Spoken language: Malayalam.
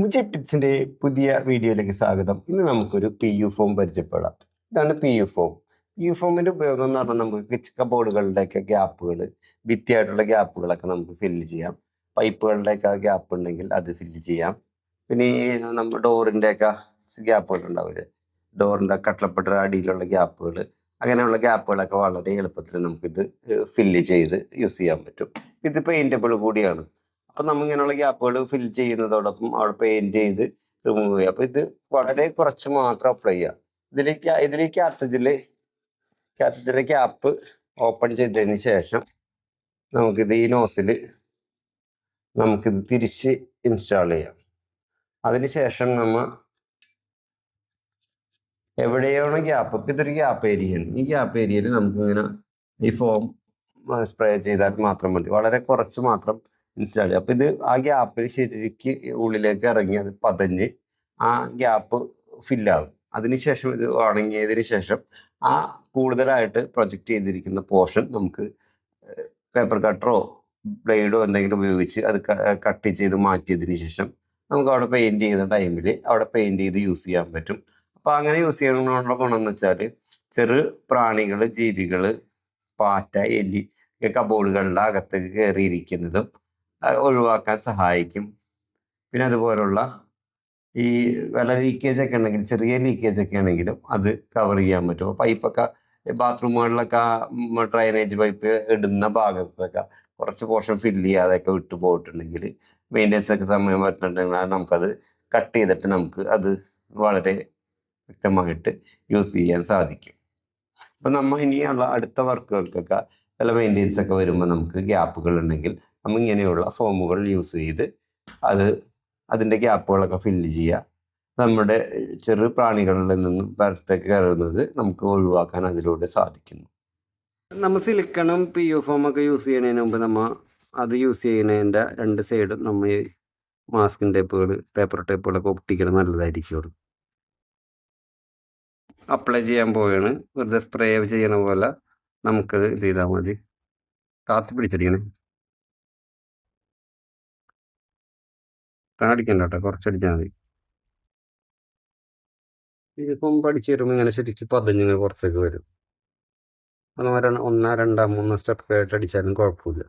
മുജി ടിപ്സിന്റെ പുതിയ വീഡിയോയിലേക്ക് സ്വാഗതം. ഇന്ന് നമുക്കൊരു പി യു ഫോം പരിചയപ്പെടാം. ഇതാണ് P U form P U ഫോമിന്റെ ഉപയോഗം എന്ന് പറഞ്ഞാൽ നമുക്ക് കബോർഡുകളുടെയൊക്കെ ഗ്യാപ്പുകൾ ഭിത്തിയായിട്ടുള്ള ഗ്യാപ്പുകളൊക്കെ നമുക്ക് ഫില്ല് ചെയ്യാം. പൈപ്പുകളുടെയൊക്കെ ഗ്യാപ്പ് ഉണ്ടെങ്കിൽ അത് ഫില്ല് ചെയ്യാം. പിന്നെ ഈ നമ്മൾ ഡോറിന്റെയൊക്കെ ഗ്യാപ്പുകൾ ഉണ്ടാവില്ലേ? ഡോറിന്റെ കട്ടളപ്പെട്ട അടിയിലുള്ള ഗ്യാപ്പുകൾ അങ്ങനെയുള്ള ഗ്യാപ്പുകളൊക്കെ വളരെ എളുപ്പത്തിൽ നമുക്കിത് ഫില്ല് ചെയ്ത് യൂസ് ചെയ്യാൻ പറ്റും. ഇത് പെയിന്റബിൾ കൂടിയാണ്. അപ്പം നമ്മൾ ഇങ്ങനെയുള്ള ഗ്യാപ്പുകൾ ഫിൽ ചെയ്യുന്നതോടൊപ്പം അവിടെ പെയിന്റ് ചെയ്ത് റിമൂവ് ചെയ്യുക. അപ്പം ഇത് വളരെ കുറച്ച് മാത്രം അപ്ലൈ ചെയ്യുക. ഇതിലേക്ക് ഇതിലേക്ക് ആർട്ടിജിൽ ക്യാറ്റജിലെ ക്യാപ്പ് ഓപ്പൺ ചെയ്തതിന് ശേഷം നമുക്കിത് ഈ നോസിൽ നമുക്കിത് തിരിച്ച് ഇൻസ്റ്റാൾ ചെയ്യാം. അതിന് ശേഷം നമ്മൾ എവിടെയാണ് ഗ്യാപ്പ് ഇപ്പം ഇതൊരു ഗ്യാപ്പ് ഏരിയയാണ് ഈ ഗ്യാപ്പ് ഏരിയയിൽ നമുക്കിങ്ങനെ ഈ ഫോം സ്പ്രേ ചെയ്താൽ മാത്രം മതി. വളരെ കുറച്ച് മാത്രം ഇൻസ്റ്റാൾ ചെയ്യുക അപ്പം ഇത് ആ ഗ്യാപ്പിൽ ശരിക്ക് ഉള്ളിലേക്ക് ഇറങ്ങി അത് പതഞ്ഞ് ആ ഗ്യാപ്പ് ഫില്ലാകും അതിനുശേഷം ഇത് ഉണങ്ങിയതിന് ശേഷം ആ കൂടുതലായിട്ട് പ്രൊജക്റ്റ് ചെയ്തിരിക്കുന്ന പോർഷൻ നമുക്ക് പേപ്പർ കട്ടറോ ബ്ലേഡോ എന്തെങ്കിലും ഉപയോഗിച്ച് അത് കട്ട് ചെയ്ത് മാറ്റിയതിന് ശേഷം നമുക്ക് അവിടെ പെയിന്റ് ചെയ്യുന്ന ടൈമിൽ അവിടെ പെയിന്റ് ചെയ്ത് യൂസ് ചെയ്യാൻ പറ്റും. അപ്പോൾ അങ്ങനെ യൂസ് ചെയ്യുന്നതിനുള്ള ഗുണം എന്ന് വെച്ചാൽ ചെറു പ്രാണികൾ ജീവികൾ പാറ്റ എലി ഒക്കെ കബോർഡുകളുടെ അകത്തേക്ക് കയറിയിരിക്കുന്നതും ഒഴിവാക്കാൻ സഹായിക്കും. പിന്നെ അതുപോലുള്ള ഈ വെള്ള ലീക്കേജ് ഒക്കെ ഉണ്ടെങ്കിൽ ചെറിയ ലീക്കേജ് ഒക്കെ ആണെങ്കിലും അത് കവർ ചെയ്യാൻ പറ്റും. പൈപ്പൊക്കെ ബാത്റൂമുകളിലൊക്കെ ഡ്രൈനേജ് പൈപ്പ് ഇടുന്ന ഭാഗത്തൊക്കെ കുറച്ച് പോർഷൻ ഫില്ല് ചെയ്യാതെയൊക്കെ വിട്ടു പോയിട്ടുണ്ടെങ്കിൽ മെയിന്റെനൻസ് ഒക്കെ സമയം പറ്റുന്നുണ്ടെങ്കിൽ നമുക്കത് കട്ട് ചെയ്തിട്ട് നമുക്ക് അത് വളരെ വ്യക്തമായിട്ട് യൂസ് ചെയ്യാൻ സാധിക്കും. അപ്പം നമ്മൾ ഇനിയുള്ള അടുത്ത വർക്കുകൾക്കൊക്കെ ചില മെയിന്റെനൻസ് ഒക്കെ വരുമ്പോൾ നമുക്ക് ഗ്യാപ്പുകൾ ഉണ്ടെങ്കിൽ നമ്മൾ ഇങ്ങനെയുള്ള ഫോമുകൾ യൂസ് ചെയ്ത് അത് അതിന്റെ ഗ്യാപ്പുകളൊക്കെ ഫില്ല് ചെയ്യുക. നമ്മുടെ ചെറു പ്രാണികളിൽ നിന്നും പുറത്തേക്ക് കയറുന്നത് നമുക്ക് ഒഴിവാക്കാൻ അതിലൂടെ സാധിക്കുന്നു. നമ്മൾ സിലിക്കണും പി യു ഫോം ഒക്കെ യൂസ് ചെയ്യുന്നതിന് മുമ്പ് നമ്മൾ അത് യൂസ് ചെയ്യുന്നതിന്റെ രണ്ട് സൈഡും നമ്മൾ മാസ്കിൻ ടേപ്പുകൾ പേപ്പർ ടേപ്പുകളൊക്കെ ഒട്ടിക്കണം നല്ലതായിരിക്കും അപ്ലൈ ചെയ്യാൻ പോവുകയാണ്. വെറുതെ സ്പ്രേ ചെയ്യണ പോലെ നമുക്കത് ഇത് ചെയ്താൽ മതി. കാത്തി പിടിച്ചടിക്കണേ അടിക്കണ്ട കേട്ടോ കുറച്ചടിച്ചാൽ മതി. ഇതിപ്പം പഠിച്ചു വരുമ്പോൾ ഇങ്ങനെ ശരിക്കും പതിഞ്ഞിങ്ങനെ പുറത്തേക്ക് വരും. രണ്ട് ഒന്നോ രണ്ടോ മൂന്നോ സ്റ്റെപ്പ് ആയിട്ട് അടിച്ചാലും കുഴപ്പമില്ല.